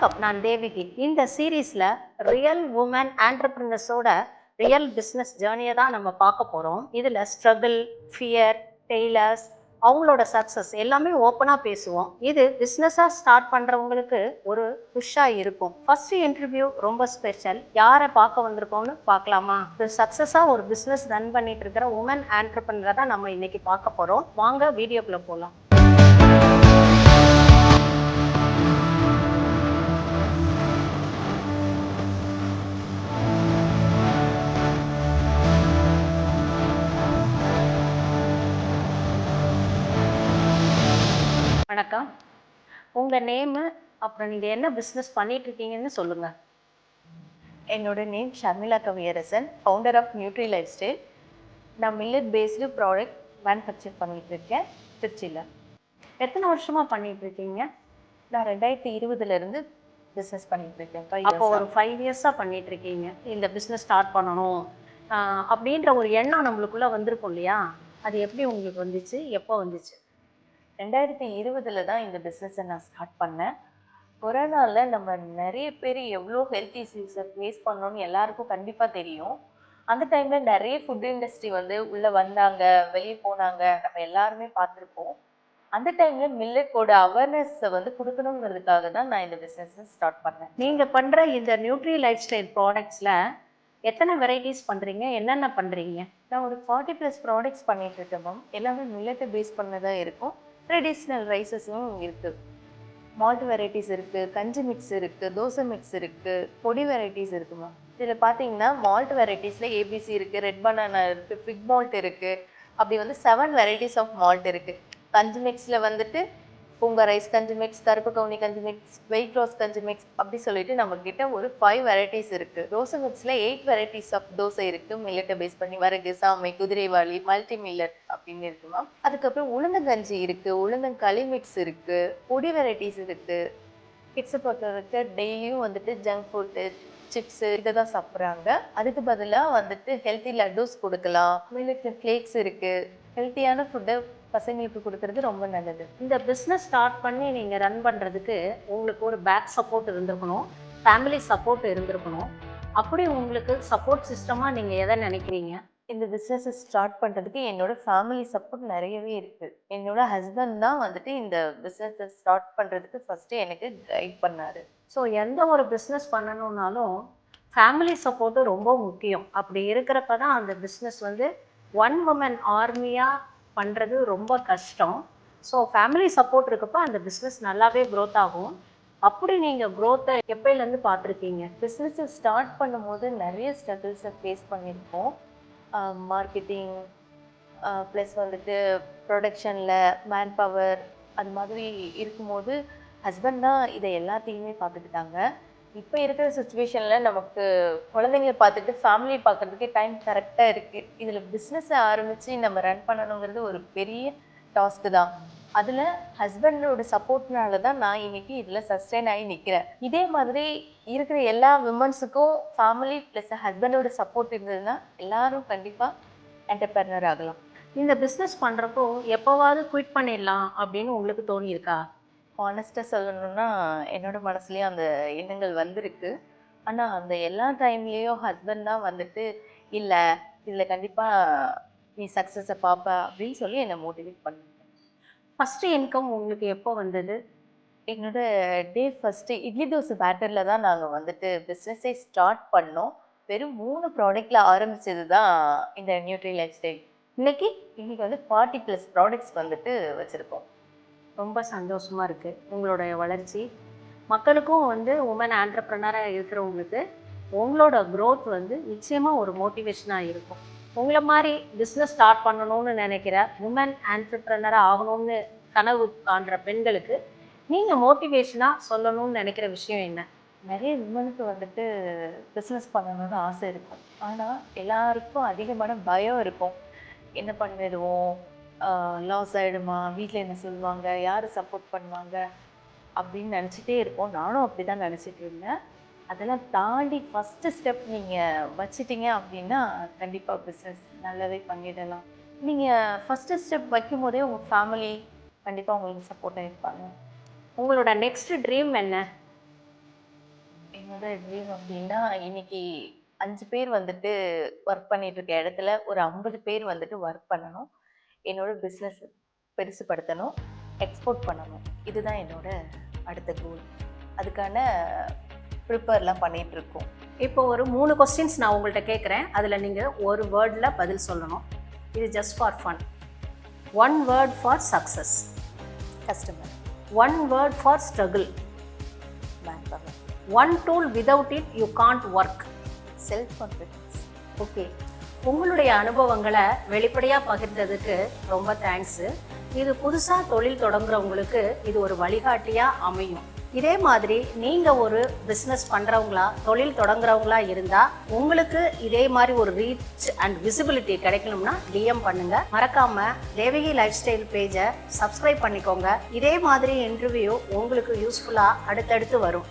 வணக்கம் நான் தேவிகி. இந்த சீரீஸில் ரியல் உமன் ஆண்டர்பிரினர்ஸோட ரியல் பிஸ்னஸ் ஜேர்னியை தான் நம்ம பார்க்க போகிறோம் இதில் ஸ்ட்ரகிள் ஃபியர் டெய்லர்ஸ் அவங்களோட சக்ஸஸ் எல்லாமே ஓப்பனாக பேசுவோம். இது பிஸ்னஸாக ஸ்டார்ட் பண்ணுறவங்களுக்கு ஒரு புஷ்ஷாக இருக்கும். ஃபர்ஸ்ட் இன்டர்வியூ ரொம்ப ஸ்பெஷல் யாரை பார்க்க வந்திருக்கோம்னு பார்க்கலாமா? ஒரு சக்ஸஸாக ஒரு பிஸ்னஸ் ரன் பண்ணிட்டு இருக்கிற உமன் ஆண்டர்பிரினரை தான் நம்ம இன்னைக்கு பார்க்க போகிறோம் வாங்க வீடியோக்குள்ளே போகலாம் வணக்கம். உங்கள் நேமு அப்புறம் நீங்கள் என்ன பிஸ்னஸ் பண்ணிட்டு இருக்கீங்கன்னு சொல்லுங்கள் என்னோட name Sharmila Kaviyarasan founder of nutri lifestyle நான் மில்லட் பேஸ்டு ப்ராடக்ட் மேனுஃபேக்சர் பண்ணிட்டு இருக்கேன் திருச்சியில். எத்தனை வருஷமா பண்ணிட்டு இருக்கீங்க நான் ரெண்டாயிரத்தி இருபதுலேருந்து பிஸ்னஸ் பண்ணிட்டு இருக்கேன் அப்போ. ஒரு ஃபைவ் இயர்ஸாக பண்ணிட்டு இருக்கீங்க இந்த பிஸ்னஸ் ஸ்டார்ட் பண்ணணும். அப்படின்ற ஒரு எண்ணம் நம்மளுக்குள்ள வந்திருக்கும் இல்லையா? அது எப்படி உங்களுக்கு வந்துச்சு? எப்போ வந்துச்சு? ரெண்டாயிரத்தி இருபதுல தான் இந்த பிஸ்னஸை நான் ஸ்டார்ட் பண்ணேன். கொரோனாவில் நம்ம நிறைய பேர் எவ்வளோ ஹெல்த் இஷ்யூஸை ஃபேஸ் பண்ணோன்னு எல்லாருக்கும் கண்டிப்பாக தெரியும். அந்த டைமில் நிறைய ஃபுட் இண்டஸ்ட்ரி வந்து உள்ளே வந்தாங்க வெளியே போனாங்க. நம்ம எல்லாருமே பார்த்துருப்போம். அந்த டைமில் மில்லட்டோட அவேர்னஸை வந்து கொடுக்கணுங்கிறதுக்காக தான் நான் இந்த பிஸ்னஸை ஸ்டார்ட் பண்ணேன். நீங்கள் பண்ணுற இந்த நியூட்ரி லைஃப் ஸ்டைல் ப்ராடக்ட்ஸில் எத்தனை வெரைட்டிஸ் பண்ணுறீங்க என்னென்ன பண்ணுறீங்க நான் ஒரு ஃபார்ட்டி ப்ளஸ் ப்ராடக்ட்ஸ் பண்ணிட்டு இருக்கேன் மேம் எல்லாமே மில்லட்டை பேஸ் பண்ணதாக இருக்கும். ட்ரெடிஷ்னல் ரைஸஸும் இருக்குது மால்ட் வெரைட்டிஸ் இருக்குது கஞ்சி மிக்ஸ் இருக்குது தோசை மிக்ஸ் இருக்குது பொடி வெரைட்டிஸ் இருக்குது மேம் இதில் பார்த்தீங்கன்னா மால்ட் வெரைட்டிஸில் ஏபிசி இருக்குது ரெட் பனானா இருக்குது ஃபிக் மால்ட் இருக்குது அப்படி வந்து செவன் வெரைட்டிஸ் ஆஃப் மால்ட் இருக்குது கஞ்சி மிக்ஸில் வந்துட்டு பூங்கா ரைஸ் கஞ்சி மிக்ஸ் கருப்பு கவுனி கஞ்சி மிக்ஸ் வெயிட் லாஸ் கஞ்சி மிக்ஸ் அப்படி சொல்லிட்டு நம்ம கிட்ட ஒரு ஃபைவ் வெரைட்டிஸ் இருக்கு. தோசை மிக்ஸ்ல எயிட் வெரைட்டிஸ் ஆஃப் தோசை இருக்கு. மில்லட்டை பேஸ் பண்ணி வரகு சாமை குதிரைவாளி மல்டி மில்லட் அப்படின்னு இருக்கு மேம் அதுக்கப்புறம் உளுந்தங்கஞ்சி இருக்கு. உளுந்தங்களி மிக்ஸ் இருக்கு. பொடி வெரைட்டிஸ் இருக்கு. கிட்ஸை பொறுத்தவரைக்கு டெய்லியும் வந்துட்டு ஜங்க் ஃபுட்டு சிப்ஸ் இதை தான் சாப்பிட்றாங்க. அதுக்கு பதிலாக வந்துட்டு ஹெல்த்தி லட்டூஸ் கொடுக்கலாம். மில்லட் ஃப்ளேக்ஸ் இருக்கு. ஹெல்த்தியான ஃபுட்டை பசங்களுக்கு கொடுக்கறது ரொம்ப நல்லது. இந்த பிஸ்னஸ் ஸ்டார்ட் பண்ணி நீங்கள் ரன் பண்ணுறதுக்கு உங்களுக்கு ஒரு பேக் சப்போர்ட் இருந்திருக்கணும். ஃபேமிலி சப்போர்ட் இருந்திருக்கணும். அப்படி உங்களுக்கு சப்போர்ட் சிஸ்டமாக நீங்கள் எதை நினைக்கிறீங்க? இந்த பிஸ்னஸை ஸ்டார்ட் பண்ணுறதுக்கு என்னோட ஃபேமிலி சப்போர்ட் நிறையவே இருக்குது என்னோட ஹஸ்பண்ட் தான் வந்துட்டு இந்த பிஸ்னஸை ஸ்டார்ட் பண்ணுறதுக்கு ஃபஸ்ட்டு எனக்கு கைட் பண்ணாரு. ஸோ எந்த ஒரு பிஸ்னஸ் பண்ணணும்னாலும் ஃபேமிலி சப்போர்ட்டும் ரொம்ப முக்கியம். அப்படி இருக்கிறப்ப தான் அந்த பிஸ்னஸ் வந்து ஒன் உமன் ஆர்மியாக பண்ணுறது ரொம்ப கஷ்டம். ஸோ ஃபேமிலி சப்போர்ட் இருக்கப்போ அந்த பிஸ்னஸ் நல்லாவே க்ரோத் ஆகும். அப்படி நீங்கள் க்ரோத்தை எப்பயிலேருந்து பார்த்துருக்கீங்க? பிஸ்னஸை ஸ்டார்ட் பண்ணும்போது நிறைய ஸ்ட்ரகிள்ஸை ஃபேஸ் பண்ணியிருக்கோம். மார்க்கெட்டிங் ப்ளஸ் வந்துட்டு ப்ரொடக்ஷனில் மேன் பவர் அது மாதிரி இருக்கும்போது ஹஸ்பண்ட் தான் இதை எல்லாத்தையுமே பார்த்துக்கிட்டாங்க. இப்போ இருக்கிற சுச்சுவேஷனில் நமக்கு குழந்தைங்கள பார்த்துட்டு ஃபேமிலி பார்க்கறதுக்கே டைம் கரெக்டாக இருக்குது இதில் பிஸ்னஸை ஆரம்பித்து நம்ம ரன் பண்ணணுங்கிறது ஒரு பெரிய டாஸ்க்கு தான். அதில் ஹஸ்பண்டோட சப்போர்ட்னால தான் நான் இன்னைக்கு இதில் சஸ்டெயின் ஆகி நிற்கிறேன் இதே மாதிரி இருக்கிற எல்லா விமன்ஸுக்கும் ஃபேமிலி ப்ளஸ் ஹஸ்பண்டோட சப்போர்ட் இருந்ததுன்னா எல்லாரும் கண்டிப்பாக என்டர்பிரனர் ஆகலாம். இந்த பிஸ்னஸ் பண்ணுறப்போ எப்போவாவது குவிட் பண்ணிடலாம் அப்படின்னு உங்களுக்கு தோணியிருக்கா? ஹானஸ்ட்டாக சொல்லணும்னா என்னோட மனசுலேயும் அந்த எண்ணங்கள் வந்திருக்கு. ஆனால் அந்த எல்லா டைம்லேயும் ஹஸ்பண்ட் தான் வந்துட்டு இல்லை இதில் கண்டிப்பாக நீ சக்ஸஸை பார்ப்ப அப்படின்னு சொல்லி என்னை மோட்டிவேட் பண்ணாங்க ஃபஸ்ட்டு இன்கம் உங்களுக்கு எப்போ வந்தது? என்னோட டே ஃபஸ்ட்டு இட்லி தோசை பேட்டரில் தான் நாங்கள் வந்துட்டு பிஸ்னஸை ஸ்டார்ட் பண்ணோம். வெறும் மூணு ப்ராடக்டில் ஆரம்பிச்சது தான் இந்த நியூட்ரி லைஃப் ஸ்டைல் இன்னைக்கு இன்னைக்கு வந்து ஃபார்ட்டி ப்ளஸ் ப்ராடக்ட்ஸ் வந்துட்டு வச்சுருக்கோம். ரொம்ப சந்தோஷமாக இருக்குது உங்களுடைய வளர்ச்சி. மக்களுக்கும் வந்து உமன் ஆண்டர்ப்ரனராக இருக்கிறவங்களுக்கு உங்களோட க்ரோத் வந்து நிச்சயமாக ஒரு மோட்டிவேஷனாக இருக்கும். உங்களை மாதிரி பிஸ்னஸ் ஸ்டார்ட் பண்ணணும்னு நினைக்கிற உமன் ஆண்டர்ப்ரனராக ஆகணும்னு கனவு காண்ற பெண்களுக்கு நீங்கள் மோட்டிவேஷனாக சொல்லணும்னு நினைக்கிற விஷயம் என்ன? நிறைய விமனுக்கு வந்துட்டு பிஸ்னஸ் பண்ணணும்னு ஆசை இருக்கும். ஆனால் எல்லாருக்கும் அதிகமான பயம் இருக்கும். என்ன பண்ணிடுவோம் லாஸ் ஆகிடுமா வீட்டில் என்ன சொல்லுவாங்க? யார் சப்போர்ட் பண்ணுவாங்க? அப்படின்னு நினச்சிட்டே இருப்போம். நானும் அப்படி தான் நினச்சிட்டு இருந்தேன். அதெல்லாம் தாண்டி ஃபஸ்ட்டு ஸ்டெப் நீங்கள் வச்சிட்டீங்க அப்படின்னா கண்டிப்பாக பிஸ்னஸ் நல்லாவே பண்ணிடலாம். நீங்கள் ஃபஸ்ட்டு ஸ்டெப் வைக்கும் போதே உங்கள் ஃபேமிலி கண்டிப்பாக உங்களுக்கு சப்போர்ட்டாக இருப்பாங்க உங்களோட நெக்ஸ்ட் ட்ரீம் என்ன? என்னோட ட்ரீம் அப்படின்னா இன்னைக்கு அஞ்சு பேர் வந்துட்டு ஒர்க் பண்ணிட்டு இருக்க இடத்துல ஒரு ஐம்பது பேர் வந்துட்டு ஒர்க் பண்ணணும். என்னோட பிஸ்னஸ் பெருசுப்படுத்தணும் எக்ஸ்போர்ட் பண்ணணும். இதுதான் என்னோட அடுத்த கோல் அதுக்கான ப்ரிப்பேர்லாம் பண்ணிகிட்ருக்கோம் இப்போ ஒரு மூணு கொஸ்டின்ஸ் நான் உங்கள்கிட்ட கேட்குறேன். அதில் நீங்கள் ஒரு வேர்டில் பதில் சொல்லணும். இது just for fun one word for success customer one word for struggle man one tool without it you can't work self confidence okay உங்களுடைய அனுபவங்களை வெளிப்படையாக பகிர்ந்ததுக்கு ரொம்ப தேங்க்ஸு இது புதுசாக தொழில் தொடங்குறவங்களுக்கு இது ஒரு வழிகாட்டியாக அமையும். இதே மாதிரி நீங்கள் ஒரு பிஸ்னஸ் பண்ணுறவங்களா தொழில் தொடங்குறவங்களா இருந்தால் உங்களுக்கு இதே மாதிரி ஒரு ரீச் அண்ட் விசிபிலிட்டி கிடைக்கணும்னா டிஎம் பண்ணுங்க. மறக்காம தேவகி லைஃப் ஸ்டைல் பேஜை சப்ஸ்கிரைப் பண்ணிக்கோங்க. இதே மாதிரி இன்டர்வியூ உங்களுக்கு யூஸ்ஃபுல்லாக அடுத்தடுத்து வரும்.